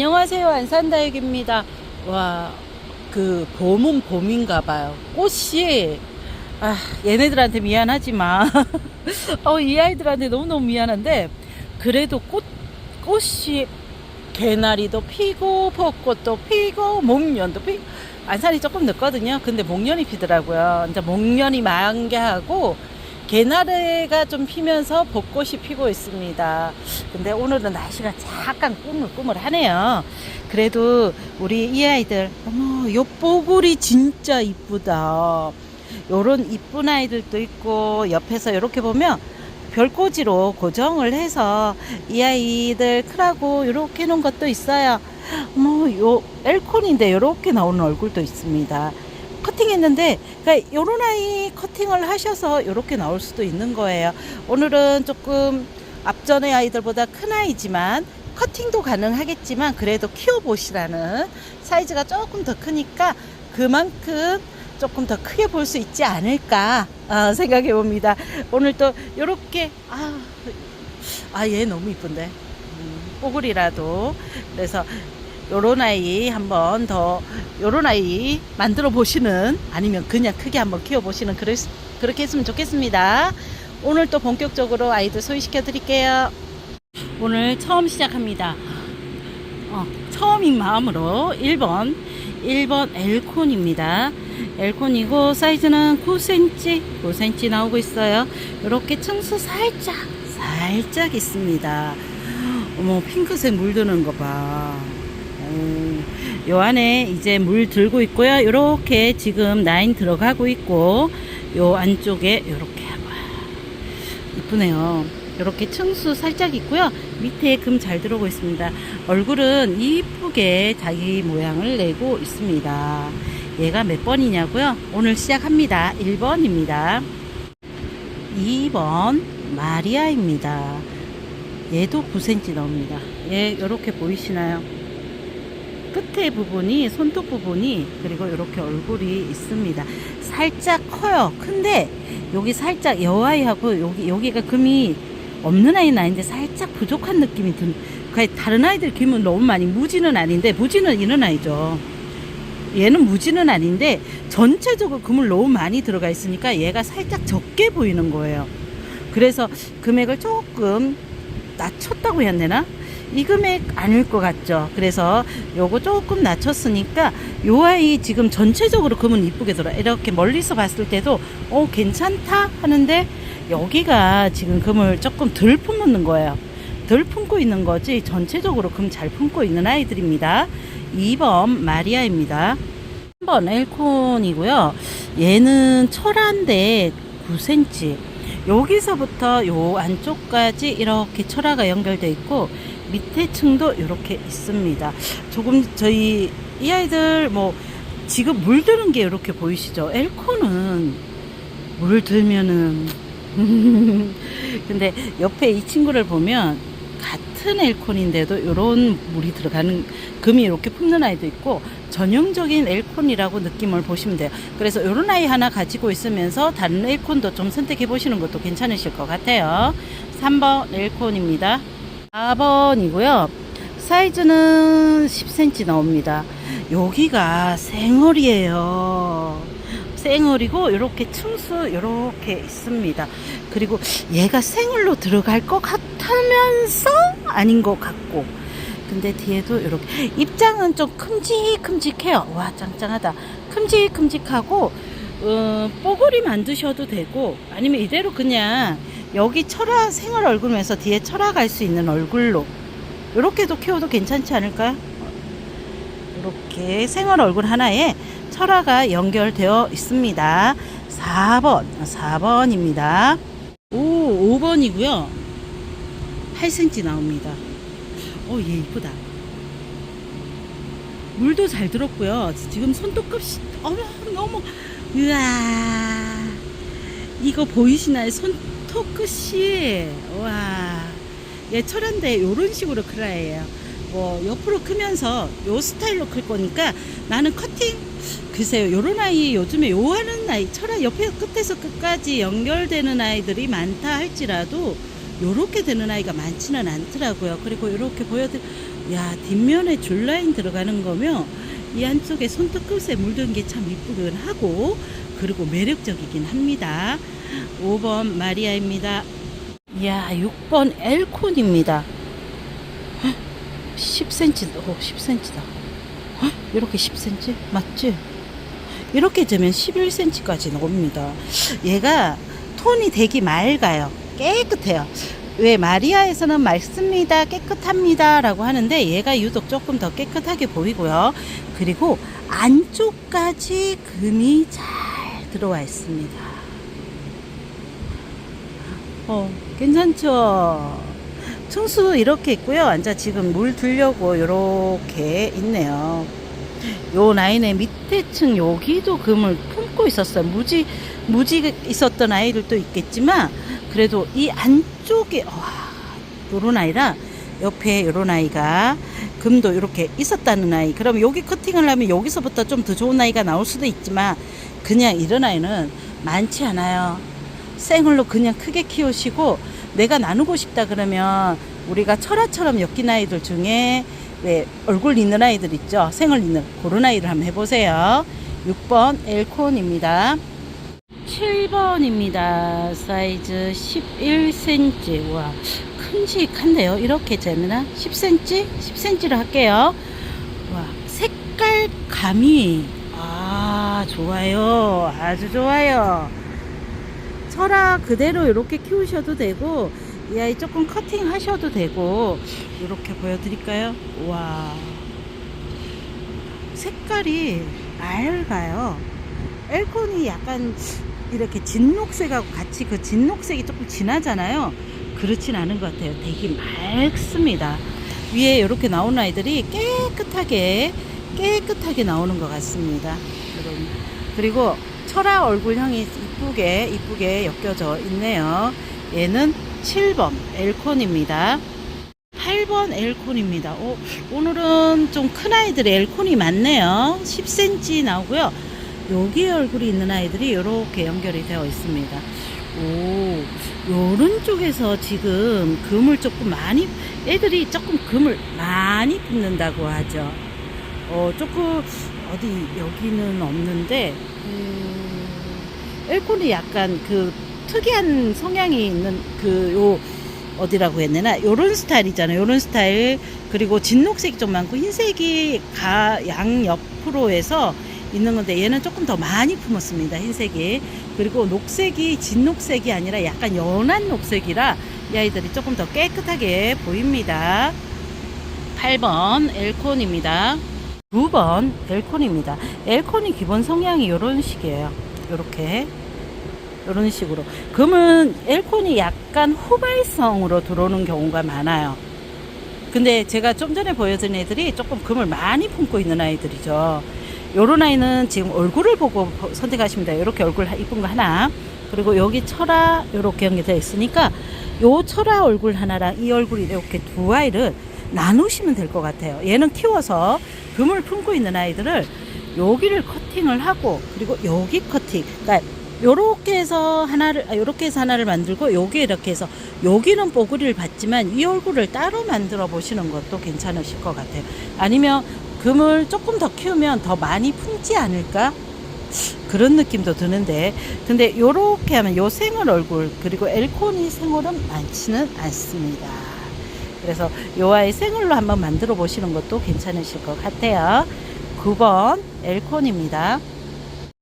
안녕하세요. 안산다육입니다. 와, 그 봄은 봄인가 봐요. 꽃이 아, 얘네들한테 미안하지만 어, 이 아이들한테 너무너무 미안한데 그래도 꽃 꽃이 개나리도 피고 벚꽃도 피고 목련도 피고 안산이 조금 늦거든요. 근데 목련이 피더라고요. 이제 목련이 만개하고 개나리가 좀 피면서 벚꽃이 피고 있습니다. 근데 오늘은 날씨가 잠깐 꾸물꾸물하네요. 그래도 우리 이 아이들, 어머, 요 뽀글이 진짜 이쁘다. 요런 이쁜 아이들도 있고, 옆에서 이렇게 보면 별꽂이로 고정을 해서 이 아이들 크라고 이렇게 놓은 것도 있어요. 뭐, 요, 엘콘인데 이렇게 나오는 얼굴도 있습니다. 커팅했는데, 그러니까 요런 아이 커팅을 하셔서 이렇게 나올 수도 있는 거예요. 오늘은 조금 앞전의 아이들보다 큰 아이지만, 커팅도 가능하겠지만, 그래도 키워보시라는 사이즈가 조금 더 크니까, 그만큼 조금 더 크게 볼 수 있지 않을까 어, 생각해 봅니다. 오늘 또 요렇게 아, 아, 얘 너무 이쁜데. 음, 뽀글이라도. 그래서 요런 아이 한번 더 요런 아이 만들어 보시는 아니면 그냥 크게 한번 키워 보시는 그렇게 했으면 좋겠습니다. 오늘 또 본격적으로 아이들 소개시켜 드릴게요. 오늘 처음 시작합니다. 어, 처음인 마음으로 1번 1번 엘콘입니다. 엘콘이고 사이즈는 9cm, 9cm 나오고 있어요. 이렇게 층수 살짝 살짝 있습니다. 어머 핑크색 물 드는 거 봐. 오, 요 안에 이제 물 들고 있고요. 이렇게 지금 라인 들어가고 있고 요 안쪽에 이렇게 이쁘네요. 이렇게 층수 살짝 있고요. 밑에 금 잘 들어오고 있습니다. 얼굴은 이쁘게 자기 모양을 내고 있습니다. 얘가 몇 번이냐고요? 오늘 시작합니다. 1번입니다. 2번 마리아입니다. 얘도 9cm 나옵니다. 얘 이렇게 보이시나요? 끝에 부분이 손톱 부분이 그리고 이렇게 얼굴이 있습니다. 살짝 커요. 근데 여기 살짝 여아이하고 여기 여기가 금이 없는 아이는 아닌데 살짝 부족한 느낌이 든. 그 다른 아이들 김은 너무 많이 무지는 아닌데 무지는 이런 아이죠. 얘는 무지는 아닌데 전체적으로 금을 너무 많이 들어가 있으니까 얘가 살짝 적게 보이는 거예요. 그래서 금액을 조금 낮췄다고 해야 되나? 이 금액 아닐 것 같죠. 그래서 요거 조금 낮췄으니까 요 아이 지금 전체적으로 금은 이쁘게 들어. 이렇게 멀리서 봤을 때도 어 괜찮다 하는데 여기가 지금 금을 조금 덜 품는 거예요. 덜 품고 있는 거지 전체적으로 금 잘 품고 있는 아이들입니다. 2번 마리아입니다. 3번 엘콘이고요. 얘는 철화인데 9cm. 여기서부터 요 안쪽까지 이렇게 철화가 연결되어 있고 밑에 층도 이렇게 있습니다. 조금 저희 이 아이들 뭐 지금 물드는 게 이렇게 보이시죠? 엘코는 물 들면은 근데 옆에 이 친구를 보면 같은 엘콘인데도 이런 물이 들어가는 금이 이렇게 품는 아이도 있고 전형적인 엘콘이라고 느낌을 보시면 돼요. 그래서 이런 아이 하나 가지고 있으면서 다른 엘콘도 좀 선택해 보시는 것도 괜찮으실 것 같아요. 3번 엘콘입니다. 4번이고요. 사이즈는 10cm 나옵니다. 여기가 생얼이에요. 생얼이고 이렇게 층수 이렇게 있습니다. 그리고 얘가 생얼로 들어갈 것 같으면서 아닌 것 같고 근데 뒤에도 이렇게 입장은 좀 큼직큼직해요. 와 짱짱하다. 큼직큼직하고 어, 뽀글이 만드셔도 되고 아니면 이대로 그냥 여기 철화 생얼 얼굴면서 뒤에 철화 갈 수 있는 얼굴로 이렇게도 키워도 괜찮지 않을까요? 이렇게 생얼 얼굴 하나에 철화가 연결되어 있습니다. 4번, 4번입니다. 오, 5번이고요. 8cm 나옵니다. 어, 얘 이쁘다. 물도 잘 들었고요. 지금 손톱값이 어머 너무 으아 이거 보이시나요? 손 톱 끝이 와. 얘 철한데 요런 식으로 크라예요. 뭐 옆으로 크면서 요 스타일로 클 거니까 나는 커팅 글쎄요 요런 아이 요즘에 요 하는 아이 철아 옆에 끝에서 끝까지 연결되는 아이들이 많다 할지라도 요렇게 되는 아이가 많지는 않더라고요. 그리고 이렇게 보여드, 야, 뒷면에 줄 라인 들어가는 거면 이 안쪽에 손톱 끝에 물든 게 참 이쁘긴 하고, 그리고 매력적이긴 합니다. 5번 마리아입니다. 이야, 6번 엘콘입니다. 10cm, 오, 10cm다. 이렇게 10cm? 맞지? 이렇게 되면 11cm까지 나옵니다. 얘가 톤이 되게 맑아요. 깨끗해요. 왜 마리아에서는 맑습니다, 깨끗합니다 라고 하는데 얘가 유독 조금 더 깨끗하게 보이고요. 그리고 안쪽까지 금이 잘 들어와 있습니다. 어, 괜찮죠? 층수 이렇게 있고요. 앉아 지금 물 들려고 이렇게 있네요. 요 라인의 밑에 층 여기도 금을 품고 있었어요. 무지 무지 있었던 아이들도 있겠지만 그래도 이 안쪽에 와 요런 아이라 옆에 요런 아이가 금도 이렇게 있었다는 아이. 그럼 여기 커팅을 하면 여기서부터 좀 더 좋은 아이가 나올 수도 있지만 그냥 이런 아이는 많지 않아요. 생얼로 그냥 크게 키우시고 내가 나누고 싶다 그러면 우리가 철화처럼 엮인 아이들 중에 왜 얼굴 있는 아이들 있죠? 생얼 있는 그런 아이를 한번 해보세요. 6번 엘콘입니다. 7번입니다. 사이즈 11cm 와 큼직한데요? 이렇게 재미나? 10cm 10cm로 할게요. 와 색깔감이. 아 좋아요. 아주 좋아요 철화 그대로 이렇게 키우셔도 되고 이 아이 조금 커팅 하셔도 되고 이렇게 보여드릴까요? 와 색깔이 맑아요. 엘콘이 약간 이렇게 진녹색하고 같이 그 진녹색이 조금 진하잖아요. 그렇진 않은 것 같아요. 되게 맑습니다. 위에 이렇게 나오는 아이들이 깨끗하게 깨끗하게 나오는 것 같습니다. 그리고 철화 얼굴형이 이쁘게 이쁘게 엮여져 있네요. 얘는 7번 엘콘입니다. 8번 엘콘입니다. 오, 오늘은 좀 큰 아이들의 엘콘이 많네요. 10cm 나오고요. 여기 얼굴이 있는 아이들이 이렇게 연결이 되어 있습니다. 오, 요런 쪽에서 지금 금을 조금 많이, 애들이 조금 금을 많이 붓는다고 하죠. 어, 조금, 어디, 여기는 없는데, 음, 엘콘이 약간 그 특이한 성향이 있는 그 요 어디라고 되나? 요런 스타일이잖아요. 요런 스타일. 그리고 진녹색이 좀 많고 흰색이 가 양 옆으로 해서 있는 건데 얘는 조금 더 많이 품었습니다 흰색이. 그리고 녹색이 진녹색이 아니라 약간 연한 녹색이라 이 아이들이 조금 더 깨끗하게 보입니다. 8번 엘콘입니다. 9번 엘콘입니다. 엘콘이 기본 성향이 요런 식이에요 요렇게 이런 식으로. 금은 엘콘이 약간 후발성으로 들어오는 경우가 많아요. 근데 제가 좀 전에 보여준 애들이 조금 금을 많이 품고 있는 아이들이죠. 요런 아이는 지금 얼굴을 보고 선택하십니다. 이렇게 얼굴 이쁜 거 하나. 그리고 여기 철화 이렇게 연결되어 있으니까 요 철화 얼굴 하나랑 이 얼굴이 이렇게 두 아이를 나누시면 될 것 같아요. 얘는 키워서 금을 품고 있는 아이들을 여기를 커팅을 하고 그리고 여기 커팅. 그러니까 요렇게 해서 하나를 아, 요렇게 해서 하나를 만들고 여기 이렇게 해서 여기는 뽀글이를 받지만 이 얼굴을 따로 만들어 보시는 것도 괜찮으실 것 같아요. 아니면 금을 조금 더 키우면 더 많이 품지 않을까? 그런 느낌도 드는데 근데 요렇게 하면 요 생얼 얼굴 그리고 엘코니 생얼은 많지는 않습니다. 그래서 요 아이 생얼로 한번 만들어 보시는 것도 괜찮으실 것 같아요. 9번 엘콘입니다.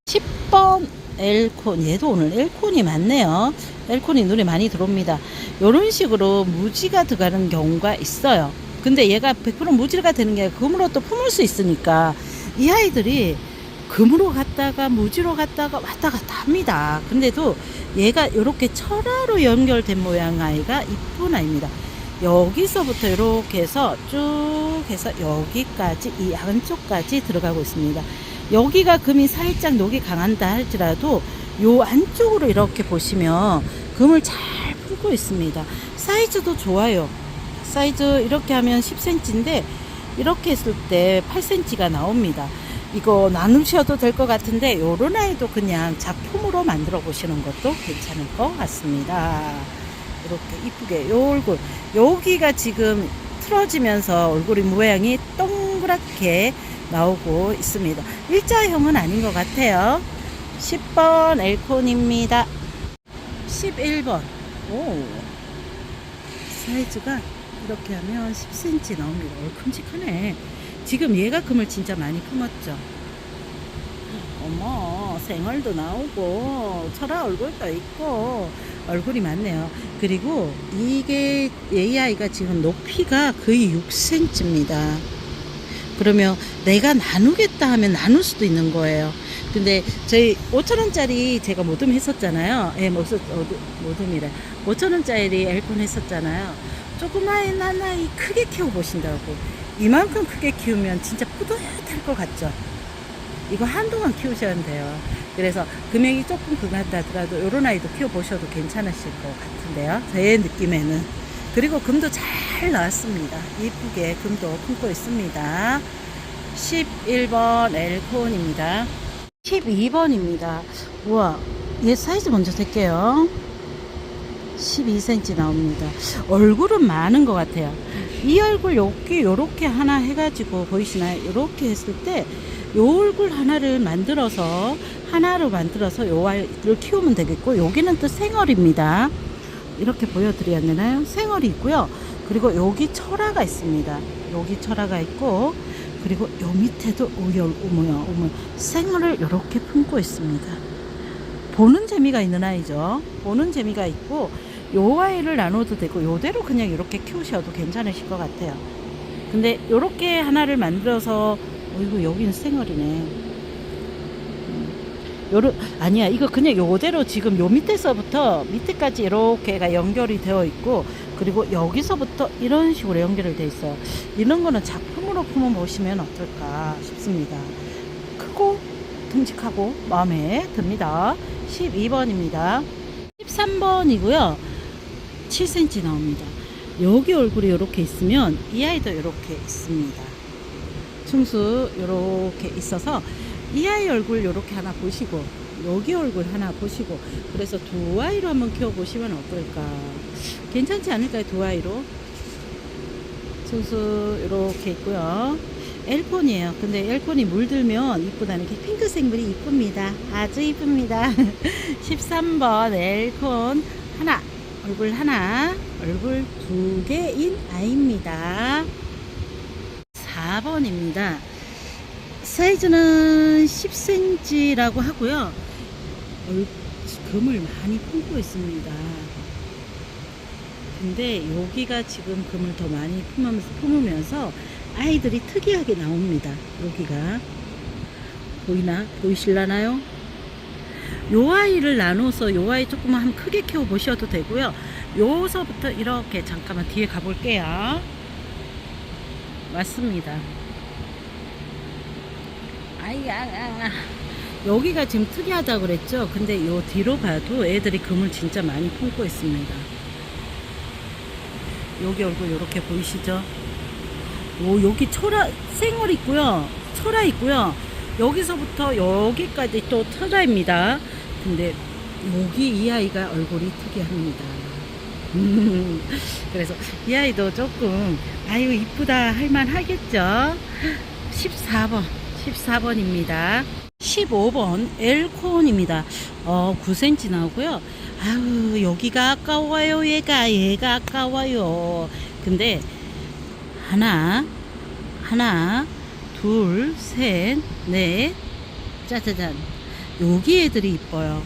10번 엘콘. 얘도 오늘 엘콘이 많네요. 엘콘이 눈에 많이 들어옵니다. 이런 식으로 무지가 들어가는 경우가 있어요. 근데 얘가 100% 무지가 되는 게 금으로 또 품을 수 있으니까 이 아이들이 금으로 갔다가 무지로 갔다가 왔다 갔다 합니다. 근데도 얘가 이렇게 철화로 연결된 모양 아이가 이쁜 아이입니다 여기서부터 이렇게 해서 쭉 해서 여기까지 이 안쪽까지 들어가고 있습니다 여기가 금이 살짝 녹이 강한다 할지라도 요 안쪽으로 이렇게 보시면 금을 잘 품고 있습니다. 사이즈도 좋아요. 사이즈 이렇게 하면 10cm인데 이렇게 했을 때 8cm가 나옵니다. 이거 나누셔도 될 것 같은데 요런 아이도 그냥 작품으로 만들어 보시는 것도 괜찮을 것 같습니다. 이렇게 이쁘게 요 얼굴 여기가 지금 틀어지면서 얼굴이 모양이 동그랗게 나오고 있습니다. 일자형은 아닌 것 같아요. 10번 엘콘입니다. 11번. 오. 사이즈가 이렇게 하면 10cm 나옵니다. 어, 큼직하네. 지금 얘가 금을 진짜 많이 품었죠. 어머, 생얼도 나오고, 철아 얼굴도 있고, 얼굴이 많네요. 그리고 이게 AI가 지금 높이가 거의 6cm입니다. 그러면 내가 나누겠다 하면 나눌 수도 있는 거예요. 근데 저희 5천원짜리 제가 모듬 했었잖아요. 예, 모습, 모듬이래. 5천원짜리 엘콘 했었잖아요. 조그마한 하나이 크게 키워보신다고. 이만큼 크게 키우면 진짜 뿌듯할 것 같죠? 이거 한동안 키우셔야 돼요. 그래서 금액이 조금 그간다더라도 요런 아이도 키워보셔도 괜찮으실 것 같은데요. 제 느낌에는. 그리고 금도 잘 나왔습니다. 이쁘게 금도 품고 있습니다. 11번 엘콘입니다. 12번입니다. 우와, 얘 사이즈 먼저 셀게요. 12cm 나옵니다. 얼굴은 많은 것 같아요. 이 얼굴 여기 요렇게 하나 해가지고 보이시나요? 요렇게 했을 때 요 얼굴 하나를 만들어서 하나로 만들어서 요 아이를 키우면 되겠고 여기는 또 생얼입니다. 이렇게 보여드려야 되나요? 생얼이 있고요. 그리고 여기 철화가 있습니다. 여기 철화가 있고 그리고 요 밑에도 오열 어머야 어머 생얼을 이렇게 품고 있습니다. 보는 재미가 있는 아이죠. 보는 재미가 있고 요 아이를 나눠도 되고 요대로 그냥 이렇게 키우셔도 괜찮으실 것 같아요. 근데 요렇게 하나를 만들어서 어이구 여기는 생얼이네. 음, 요러 아니야 이거 그냥 요대로 지금 요 밑에서부터 밑에까지 이렇게가 연결이 되어 있고 그리고 여기서부터 이런 식으로 연결이 되어 있어요. 이런 거는 작품으로 품어 보시면 어떨까 싶습니다. 크고 듬직하고 마음에 듭니다. 12번입니다. 13번이고요. 7cm 나옵니다. 여기 얼굴이 이렇게 있으면 이 아이도 이렇게 있습니다. 충수 이렇게 있어서 이 아이 얼굴 이렇게 하나 보시고 여기 얼굴 하나 보시고 그래서 두 아이로 한번 키워보시면 어떨까? 괜찮지 않을까요? 두 아이로? 충수 이렇게 있고요. 엘콘이에요. 근데 엘콘이 물들면 이쁘다는 게 핑크색 물이 이쁩니다. 아주 이쁩니다. 13번 엘콘 하나 얼굴 하나 얼굴 두 개인 아이입니다 4번입니다. 사이즈는 10cm라고 하고요. 얼- 금을 많이 품고 있습니다. 근데 여기가 지금 금을 더 많이 품으면서, 품으면서 아이들이 특이하게 나옵니다. 여기가. 보이나? 보이실라나요? 요 아이를 나눠서 요 아이 조금만 한 크게 키워 보셔도 되고요. 요서부터 이렇게 잠깐만 뒤에 가볼게요. 맞습니다. 아이야, 아, 여기가 지금 특이하다고 그랬죠? 근데 요 뒤로 봐도 애들이 금을 진짜 많이 품고 있습니다. 여기 얼굴 이렇게 보이시죠? 오, 여기 철화, 생얼 있고요. 철화 있고요. 여기서부터 여기까지 또 철화입니다. 근데 여기 이 아이가 얼굴이 특이합니다. 음, 그래서 이 아이도 조금 아유 이쁘다 할만 하겠죠? 14번 14번입니다. 15번 엘콘입니다. 어 9cm 나오고요. 아유 여기가 아까워요 얘가. 얘가 아까워요. 근데 하나 하나 둘셋넷. 짜자잔. 여기 애들이 이뻐요.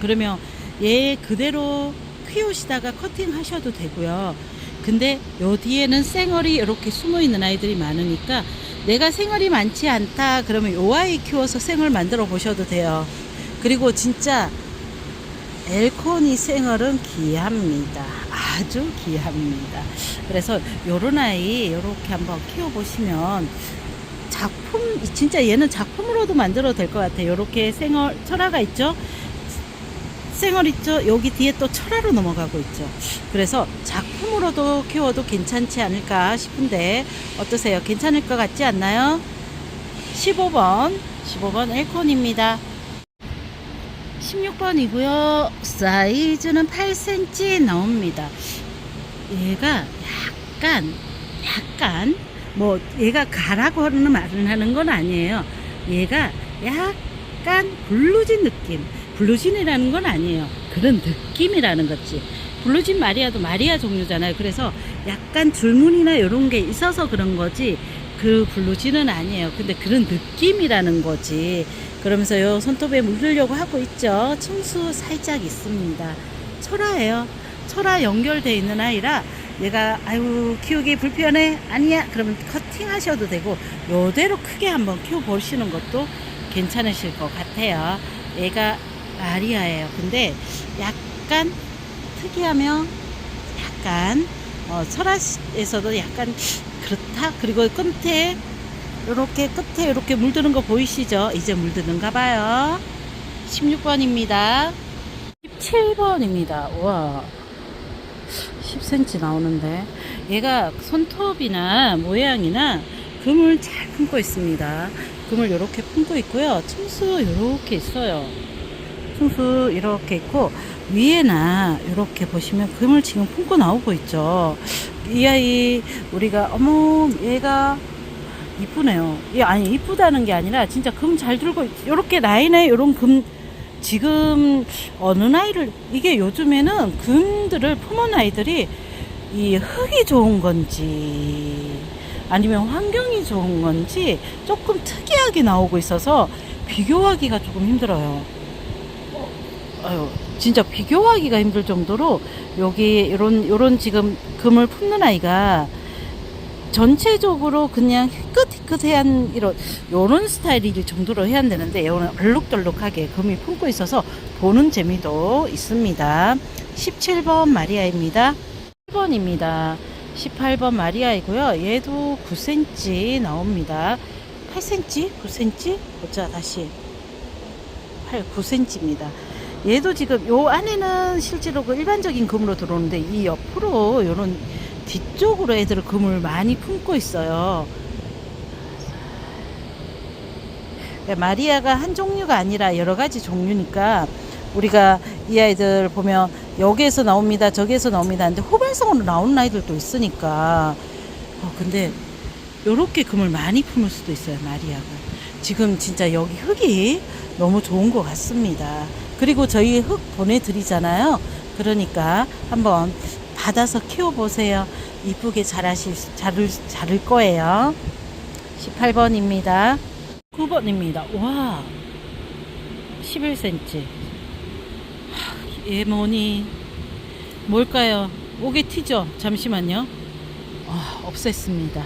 그러면 얘 그대로 키우시다가 커팅 하셔도 되고요. 근데 요 뒤에는 생얼이 이렇게 숨어 있는 아이들이 많으니까 내가 생얼이 많지 않다 그러면 요 아이 키워서 생얼 만들어 보셔도 돼요. 그리고 진짜 엘코니 생얼은 귀합니다. 아주 귀합니다. 그래서 요런 아이 요렇게 한번 키워 보시면 작품 진짜 얘는 작품으로도 만들어도 될 것 같아요. 요렇게 생얼 철화가 있죠. 생얼 있죠? 여기 뒤에 또 철화로 넘어가고 있죠. 그래서 작품으로도 키워도 괜찮지 않을까 싶은데 어떠세요? 괜찮을 것 같지 않나요? 15번, 15번 엘콘입니다. 16번이고요. 사이즈는 8cm 나옵니다. 얘가 약간, 약간, 뭐, 얘가 가라고 하는 말은 하는 건 아니에요. 얘가 약간 블루진 느낌. 블루진이라는 건 아니에요. 그런 느낌이라는 거지. 블루진 마리아도 마리아 종류잖아요. 그래서 약간 줄무늬나 이런 게 있어서 그런 거지. 그 블루진은 아니에요. 근데 그런 느낌이라는 거지. 그러면서 요 손톱에 물들려고 하고 있죠. 층수 살짝 있습니다. 철화예요. 철화 연결돼 있는 아이라 얘가 아유 키우기 불편해 아니야 그러면 커팅 하셔도 되고 요대로 크게 한번 키워 보시는 것도 괜찮으실 것 같아요. 얘가 마리아예요. 근데 약간 특이하며 약간 어, 철화에서도 약간 그렇다. 그리고 끝에 이렇게 끝에 이렇게 물드는 거 보이시죠? 이제 물드는가 봐요. 16번입니다. 17번입니다. 와. 10cm 나오는데 얘가 손톱이나 모양이나 금을 잘 품고 있습니다. 금을 이렇게 품고 있고요. 층수 이렇게 있어요. 층수 이렇게 있고 위에나 이렇게 보시면 금을 지금 품고 나오고 있죠. 이 아이 우리가 어머 얘가 이쁘네요. 이 아니 이쁘다는 게 아니라 진짜 금 잘 들고 이렇게 라인에 이런 금 지금 어느 나이를 이게 요즘에는 금들을 품은 아이들이 이 흙이 좋은 건지 아니면 환경이 좋은 건지 조금 특이하게 나오고 있어서 비교하기가 조금 힘들어요. 아유, 진짜 비교하기가 힘들 정도로 여기 이런 요런 지금 금을 품는 아이가 전체적으로 그냥 희끗희끗해한 이런 요런 스타일일 정도로 해야 되는데 요는 얼룩덜룩하게 금이 품고 있어서 보는 재미도 있습니다. 17번 마리아입니다. 1번입니다. 18번 마리아이고요. 얘도 9cm 나옵니다. 8cm? 9cm? 보자 다시 8, 9cm입니다. 얘도 지금 요 안에는 실제로 그 일반적인 금으로 들어오는데 이 옆으로 요런 뒤쪽으로 애들 금을 많이 품고 있어요. 그러니까 마리아가 한 종류가 아니라 여러 가지 종류니까 우리가 이 아이들 보면 여기에서 나옵니다, 저기에서 나옵니다. 근데 호발성으로 나오는 아이들도 있으니까. 어, 근데 요렇게 금을 많이 품을 수도 있어요, 마리아가. 지금 진짜 여기 흙이 너무 좋은 것 같습니다. 그리고 저희 흙 보내드리잖아요. 그러니까 한번 받아서 키워보세요. 이쁘게 자라실, 수- 자를, 자를 거예요. 18번입니다. 9번입니다. 와, 11cm. 얘 뭐니? 뭘까요? 오게 튀죠? 잠시만요. 아, 없앴습니다.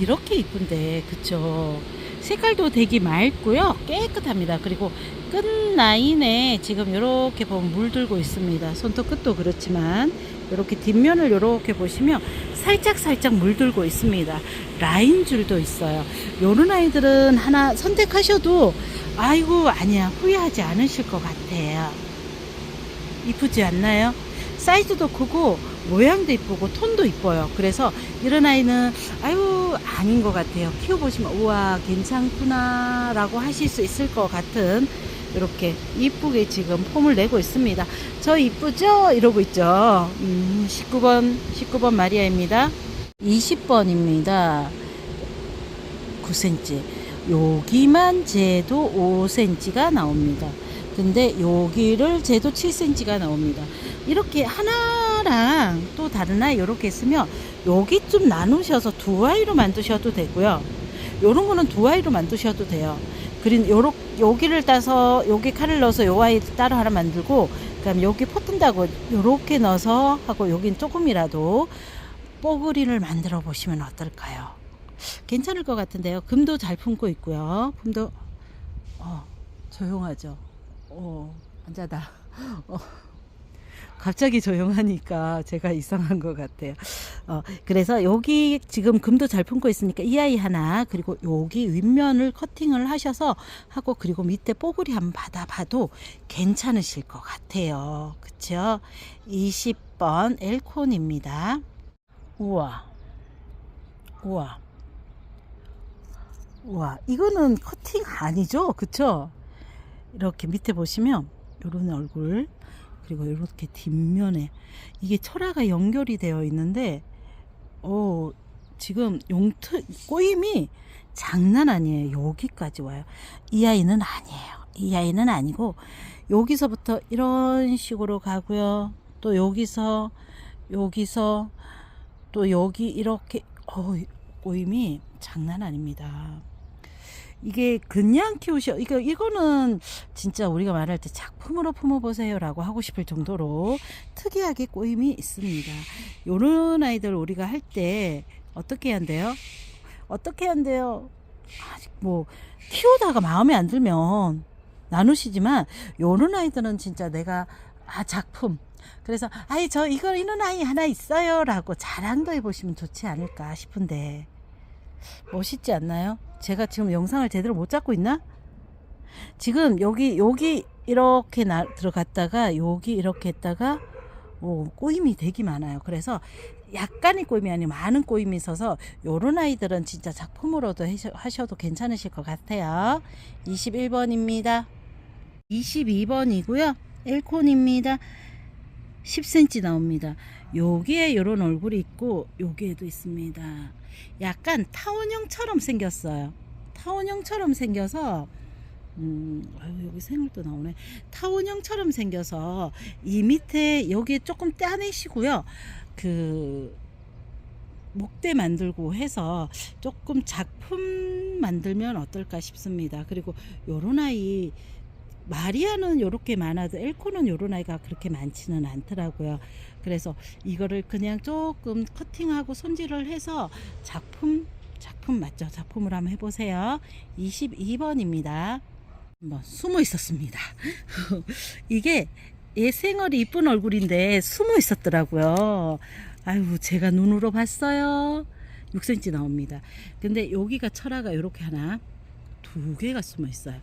이렇게 이쁜데, 그쵸? 색깔도 되게 맑고요. 깨끗합니다. 그리고 끝 라인에 지금 이렇게 보면 물들고 있습니다. 손톱 끝도 그렇지만 이렇게 뒷면을 이렇게 보시면 살짝 살짝 물들고 있습니다. 라인 줄도 있어요. 요런 아이들은 하나 선택하셔도 아이고 아니야 후회하지 않으실 것 같아요. 이쁘지 않나요? 사이즈도 크고 모양도 이쁘고 톤도 이뻐요. 그래서 이런 아이는 아유 아닌 것 같아요. 키워보시면 우와 괜찮구나 라고 하실 수 있을 것 같은 이렇게 이쁘게 지금 폼을 내고 있습니다. 저 이쁘죠? 이러고 있죠. 음, 19번 19번 마리아입니다. 20번입니다. 9cm. 여기만 재도 5cm가 나옵니다. 근데 여기를 재도 7cm가 나옵니다. 이렇게 하나랑 또 다른 아이 이렇게 있으면 여기 좀 나누셔서 두 아이로 만드셔도 되고요. 요런 거는 두 아이로 만드셔도 돼요. 그린 요렇 여기를 따서 여기 칼을 넣어서 요 아이 따로 하나 만들고 그다음 여기 포튼다고 요렇게 넣어서 하고 여긴 조금이라도 뽀글이를 만들어 보시면 어떨까요? 괜찮을 것 같은데요. 금도 잘 품고 있고요. 품도 어, 조용하죠. 어, 앉아다. 어. 갑자기 조용하니까 제가 이상한 것 같아요. 어, 그래서 여기 지금 금도 잘 품고 있으니까 이 아이 하나 그리고 여기 윗면을 커팅을 하셔서 하고 그리고 밑에 뽀글이 한번 받아봐도 괜찮으실 것 같아요. 그쵸? 20번 엘콘입니다. 우와. 우와. 우와. 이거는 커팅 아니죠? 그쵸? 이렇게 밑에 보시면 요런 얼굴 그리고 이렇게 뒷면에 이게 철화가 연결이 되어 있는데 어 지금 용트 꼬임이 장난 아니에요. 여기까지 와요. 이 아이는 아니에요. 이 아이는 아니고 여기서부터 이런 식으로 가고요. 또 여기서 여기서 또 여기 이렇게 어 꼬임이 장난 아닙니다 이게 그냥 키우셔 이거 이거는 진짜 우리가 말할 때 작품으로 품어보세요라고 하고 싶을 정도로 특이하게 꼬임이 있습니다. 요런 아이들 우리가 할 때 어떻게 한대요? 어떻게 한대요? 아직 뭐 키우다가 마음에 안 들면 나누시지만 요런 아이들은 진짜 내가 아 작품 그래서 아이 저 이거 이런 아이 하나 있어요라고 자랑도 해보시면 좋지 않을까 싶은데 멋있지 않나요? 제가 지금 영상을 제대로 못 잡고 있나? 지금 여기 여기 이렇게 나, 들어갔다가 여기 이렇게 했다가 오, 꼬임이 되게 많아요. 그래서 약간의 꼬임이 아니고 많은 꼬임이 있어서 요런 아이들은 진짜 작품으로도 하셔, 하셔도 괜찮으실 것 같아요. 21번입니다. 22번이고요. 엘콘입니다. 10cm 나옵니다. 여기에 요런 얼굴이 있고 여기에도 있습니다. 약간 타원형처럼 생겼어요. 타원형처럼 생겨서 음, 아유, 여기 생얼도 나오네. 타원형처럼 생겨서 이 밑에 여기 조금 떼내시고요. 그 목대 만들고 해서 조금 작품 만들면 어떨까 싶습니다. 그리고 요런 아이 마리아는 요렇게 많아도 엘코는 요런 아이가 그렇게 많지는 않더라고요. 그래서 이거를 그냥 조금 커팅하고 손질을 해서 작품 작품 맞죠? 작품을 한번 해보세요. 22번입니다. 한번 숨어 있었습니다. 이게 얘 생얼이 이쁜 얼굴인데 숨어 있었더라고요. 아유, 제가 눈으로 봤어요. 6cm 나옵니다. 근데 여기가 철화가 이렇게 하나, 두 개가 숨어 있어요.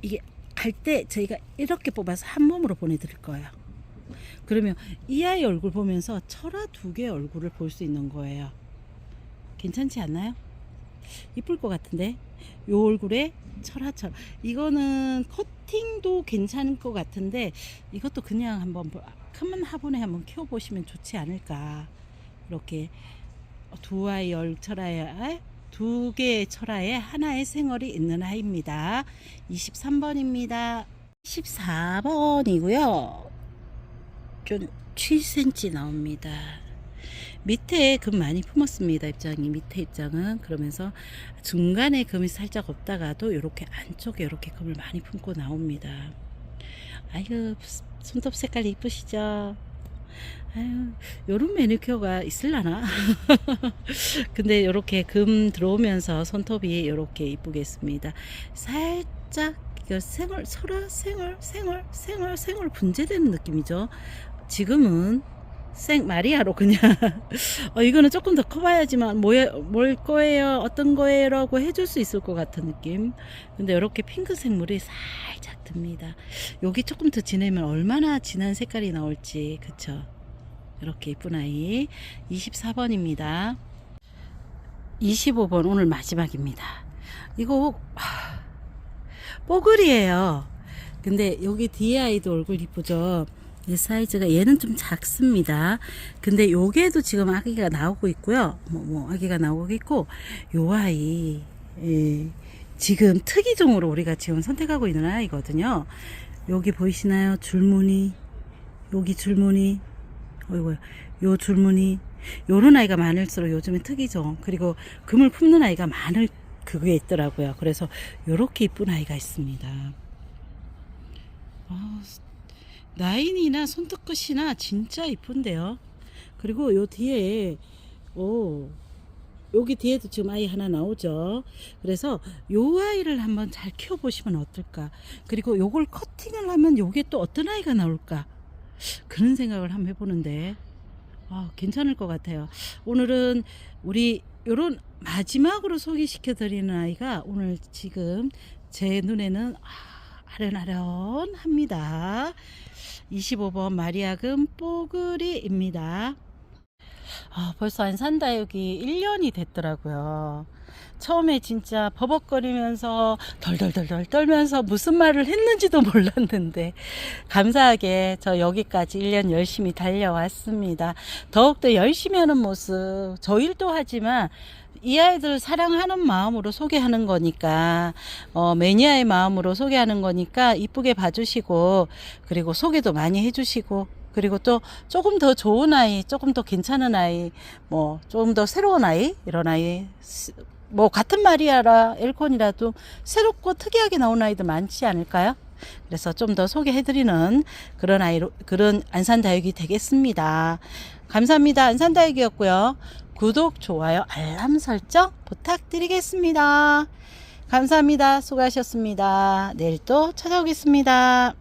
이게 갈때 저희가 이렇게 뽑아서 한 몸으로 보내드릴 거예요. 그러면 이 아이 얼굴 보면서 철화 두 개의 얼굴을 볼 수 있는 거예요. 괜찮지 않나요? 이쁠 것 같은데 요 얼굴에 철화철 이거는 커팅도 괜찮을 것 같은데 이것도 그냥 한번 큰 화분에 한번 키워보시면 좋지 않을까 이렇게 두 아이 열 철아에 두 개의 철화에 하나의 생얼이 있는 아이입니다 23번입니다 14번이고요 좀 7cm 나옵니다 밑에 금 많이 품었습니다. 입장이 밑에 입장은 그러면서 중간에 금이 살짝 없다가도 이렇게 안쪽에 이렇게 금을 많이 품고 나옵니다. 아유 손톱 색깔 이쁘시죠? 아유 요런 매니큐어가 있을라나? 근데 이렇게 금 들어오면서 손톱이 이렇게 이쁘겠습니다. 살짝 이거 생얼 설화 생얼 생얼 생얼 생얼 분재되는 느낌이죠. 지금은 생 마리아로 그냥. 어, 이거는 조금 더 커봐야지만 뭐에, 뭘 거예요 어떤 거예요 라고 해줄 수 있을 것 같은 느낌. 근데 이렇게 핑크색 물이 살짝 듭니다. 여기 조금 더 지내면 얼마나 진한 색깔이 나올지 그쵸? 이렇게 이쁜 아이. 24번입니다. 25번 오늘 마지막입니다. 이거 하, 뽀글이에요. 근데 여기 뒤에 아이도 얼굴 이쁘죠 이 사이즈가 얘는 좀 작습니다. 근데 요게도 지금 아기가 나오고 있고요. 뭐, 뭐 아기가 나오고 있고 요 아이 예, 지금 특이종으로 우리가 지금 선택하고 있는 아이거든요. 여기 보이시나요? 줄무늬 여기 줄무늬 어이구 요 줄무늬 요런 아이가 많을수록 요즘에 특이종 그리고 금을 품는 아이가 많을 그게 있더라고요. 그래서 요렇게 이쁜 아이가 있습니다. 아, 라인이나 손톱끝이나 진짜 이쁜데요. 그리고 요 뒤에 오 여기 뒤에도 지금 아이 하나 나오죠. 그래서 요 아이를 한번 잘 키워보시면 어떨까. 그리고 요걸 커팅을 하면 요게 또 어떤 아이가 나올까. 그런 생각을 한번 해보는데 아, 괜찮을 것 같아요. 오늘은 우리 요런 마지막으로 소개시켜 드리는 아이가 오늘 지금 제 눈에는 아, 아련아련합니다. 25번 마리아금 뽀글이입니다. 아, 벌써 안 산다육이 1년이 됐더라고요. 처음에 진짜 버벅거리면서 덜덜덜덜 떨면서 무슨 말을 했는지도 몰랐는데 감사하게 저 여기까지 1년 열심히 달려왔습니다. 더욱더 열심히 하는 모습 저 일도 하지만 이 아이들 사랑하는 마음으로 소개하는 거니까 어, 매니아의 마음으로 소개하는 거니까 이쁘게 봐주시고 그리고 소개도 많이 해주시고 그리고 또 조금 더 좋은 아이, 조금 더 괜찮은 아이, 뭐 조금 더 새로운 아이 이런 아이 스- 뭐 같은 마리아라 엘콘이라도 새롭고 특이하게 나온 아이들 많지 않을까요? 그래서 좀 더 소개해드리는 그런 아이로 그런 안산다육이 되겠습니다. 감사합니다. 안산다육이었고요. 구독, 좋아요, 알람 설정 부탁드리겠습니다. 감사합니다. 수고하셨습니다. 내일 또 찾아오겠습니다.